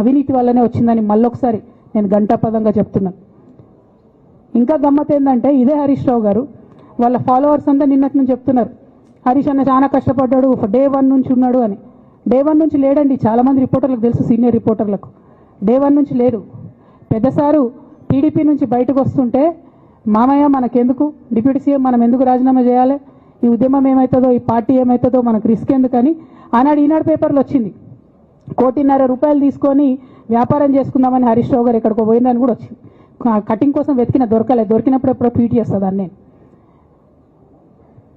అవినీతి వల్లనే వచ్చిందని మళ్ళొకసారి నేను గంటాపదంగా చెప్తున్నాను ఇంకా గమ్మత్ ఏంటంటే ఇదే హరీష్ రావు గారు వాళ్ళ ఫాలోవర్స్ అంతా నిన్నటి నుంచి చెప్తున్నారు హరీష్ అన్న చాలా కష్టపడ్డాడు డే వన్ నుంచి ఉన్నాడు అని. డే వన్ నుంచి లేడండి చాలామంది రిపోర్టర్లకు తెలుసు సీనియర్ రిపోర్టర్లకు. డే వన్ నుంచి లేరు. పెద్ద సారు టీడీపీ నుంచి బయటకు వస్తుంటే మామయ్య మనకెందుకు? డిప్యూటీ సీఎం మనం ఎందుకు రాజీనామా చేయాలి? ఈ ఉద్యమం ఏమవుతుందో ఈ పార్టీ ఏమవుతుందో మనకు రిస్క్ ఎందుకని? ఆనాడు ఈనాడు పేపర్లో వచ్చింది. కోటిన్నర రూపాయలు తీసుకొని వ్యాపారం చేసుకుందామని హరీష్ రావు గారు ఎక్కడికో పోయిందని కూడా వచ్చింది. కటింగ్ కోసం వెతికిన దొరకలేదు దొరికినప్పుడు ఎప్పుడో ట్వీట్ చేస్తుందని నేను.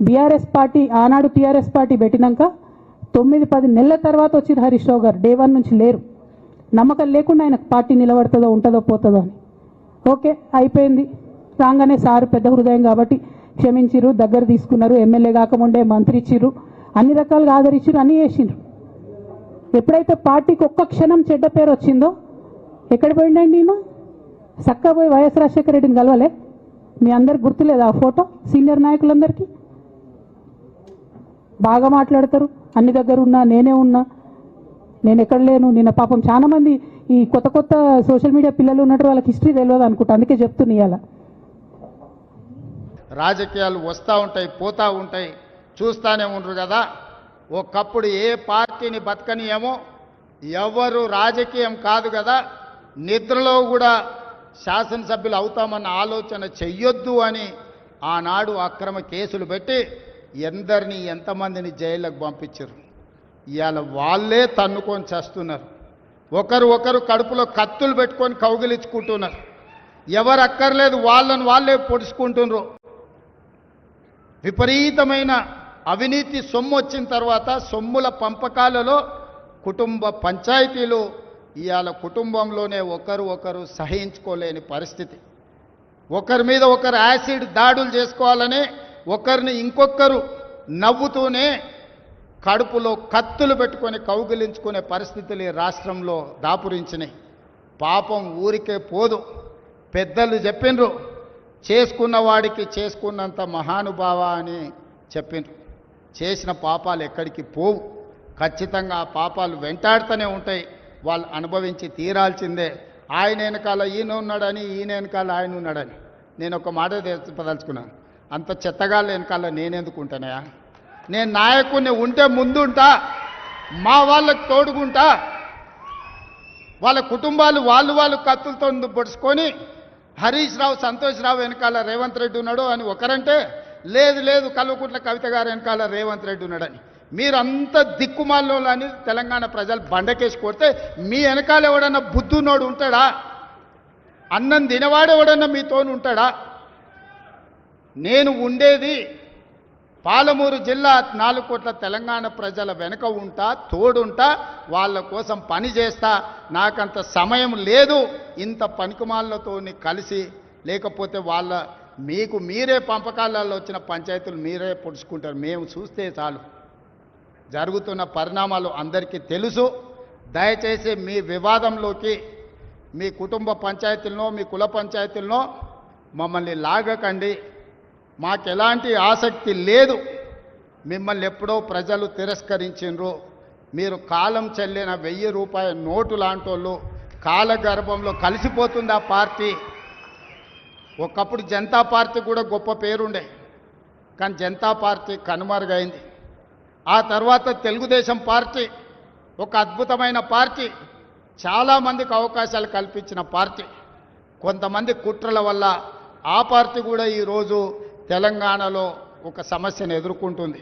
బీఆర్ఎస్ పార్టీ ఆనాడు టీఆర్ఎస్ పార్టీ పెట్టినాక తొమ్మిది పది నెలల తర్వాత వచ్చింది హరీష్ రావు గారు. డే వన్ నుంచి లేరు. నమ్మకం లేకుండా ఆయన పార్టీ నిలబడుతుందో ఉంటుందో పోతుందో అని. ఓకే అయిపోయింది. రాగానే సారు పెద్ద హృదయం కాబట్టి క్షమించిరు దగ్గర తీసుకున్నారు. ఎమ్మెల్యే కాకముండే మంత్రి ఇచ్చిర్రు. అన్ని రకాలుగా ఆదరించిర్రు అన్నీ చేసిండ్రు. ఎప్పుడైతే పార్టీకి ఒక్క క్షణం చెడ్డ పేరు వచ్చిందో ఎక్కడ పోయిండండి నేను చక్కా పోయి వైఎస్ రాజశేఖర రెడ్డిని కలవలే? మీ అందరికి గుర్తులేదు ఆ ఫోటో? సీనియర్ నాయకులందరికీ? బాగా మాట్లాడతారు. అన్ని దగ్గర ఉన్నా నేనే ఉన్నా. నేను ఎక్కడ లేను. నిన్న పాపం చాలా మంది ఈ కొత్త కొత్త సోషల్ మీడియా పిల్లలు ఉన్నట్టు వాళ్ళకి హిస్టరీ తెలియదు అనుకుంటా. అందుకే చెప్తున్నా ఇవాళ రాజకీయాలు వస్తూ ఉంటాయి పోతూ ఉంటాయి. చూస్తానే ఉండరు కదా. ఒకప్పుడు ఏ పార్టీని బతకనియేమో. ఎవరు రాజకీయం కాదు కదా నిద్రలో కూడా శాసనసభ్యులు అవుతామన్న ఆలోచన చెయ్యొద్దు అని ఆనాడు అక్రమ కేసులు పెట్టి ఎందరిని ఎంతమందిని జైళ్ళకు పంపించారు ఇవాళ వాళ్ళే తన్నుకొని చేస్తున్నారు. ఒకరు ఒకరు కడుపులో కత్తులు పెట్టుకొని కౌగిలించుకుంటున్నారు. ఎవరు అక్కర్లేదు వాళ్ళని వాళ్ళే పొడుచుకుంటున్నారు. విపరీతమైన అవినీతి సొమ్ము వచ్చిన తర్వాత సొమ్ముల పంపకాలలో కుటుంబ పంచాయతీలు ఇవాళ కుటుంబంలోనే ఒకరు ఒకరు సహించుకోలేని పరిస్థితి. ఒకరి మీద ఒకరు యాసిడ్ దాడులు చేసుకోవాలని ఒకరిని ఇంకొకరు నవ్వుతూనే కడుపులో కత్తులు పెట్టుకొని కౌగిలించుకునే పరిస్థితులు ఈ రాష్ట్రంలో దాపురించినాయి. పాపం ఊరికే పోదు. పెద్దలు చెప్పిండ్రు చేసుకున్న వాడికి చేసుకున్నంత మహానుభావ అని చెప్పిండ్రు చేసిన పాపాలు ఎక్కడికి పోవు. ఖచ్చితంగా ఆ పాపాలు వెంటాడుతూనే ఉంటాయి. వాళ్ళు అనుభవించి తీరాల్సిందే. ఆయన వెనకాల ఈయన ఉన్నాడని ఈయన వెనకాల ఆయన ఉన్నాడని. నేను ఒక మాట చెప్పదలుచుకున్నాను అంత చెత్తగాళ్ళ వెనకాల నేనెందుకు ఉంటానయా నేను నాయకుడిని ఉంటే ముందుంటా. మా వాళ్ళకి తోడుకుంటా వాళ్ళ కుటుంబాలు వాళ్ళు వాళ్ళు కత్తులతో పొడుచుకొని హరీష్ రావు సంతోష్ రావు వెనకాల రేవంత్ రెడ్డి ఉన్నాడు అని ఒకరంటే లేదు లేదు కల్వకుంట్ల కవిత గారు వెనకాల రేవంత్ రెడ్డి ఉన్నాడని. మీరంత దిక్కుమాల్లో అని తెలంగాణ ప్రజలు బండకేసి కొడితే మీ వెనకాల ఎవడన్నా బుద్ధునోడు ఉంటాడా? అన్నం తినవాడు ఎవడన్నా మీతోని ఉంటాడా? నేను ఉండేది పాలమూరు జిల్లా నాలుగు కోట్ల తెలంగాణ ప్రజల వెనుక ఉంటా తోడుంటా వాళ్ళ కోసం పని చేస్తా. నాకంత సమయం లేదు. ఇంత పనికిమాలతోని కలిసి లేకపోతే వాళ్ళ మీకు మీరే పంపకాలలో వచ్చిన పంచాయతీలు మీరే పొడుచుకుంటారు. మేము చూస్తే చాలు. జరుగుతున్న పరిణామాలు అందరికీ తెలుసు. దయచేసి మీ వివాదంలోకి మీ కుటుంబ పంచాయతీలనో మీ కుల పంచాయతీలనో మమ్మల్ని లాగకండి. మాకు ఎలాంటి ఆసక్తి లేదు. మిమ్మల్ని ఎప్పుడో ప్రజలు తిరస్కరించిండ్రు. మీరు కాలం చెల్లిన వెయ్యి రూపాయల నోటు లాంటోళ్ళు కాలగర్భంలో కలిసిపోతుంది ఆ పార్టీ. ఒకప్పుడు జనతా పార్టీ కూడా గొప్ప పేరుండే. కానీ జనతా పార్టీ కనుమరుగైంది. ఆ తర్వాత తెలుగుదేశం పార్టీ ఒక అద్భుతమైన పార్టీ చాలామందికి అవకాశాలు కల్పించిన పార్టీ. కొంతమంది కుట్రల వల్ల ఆ పార్టీ కూడా ఈరోజు తెలంగాణలో ఒక సమస్యను ఎదుర్కొంటుంది.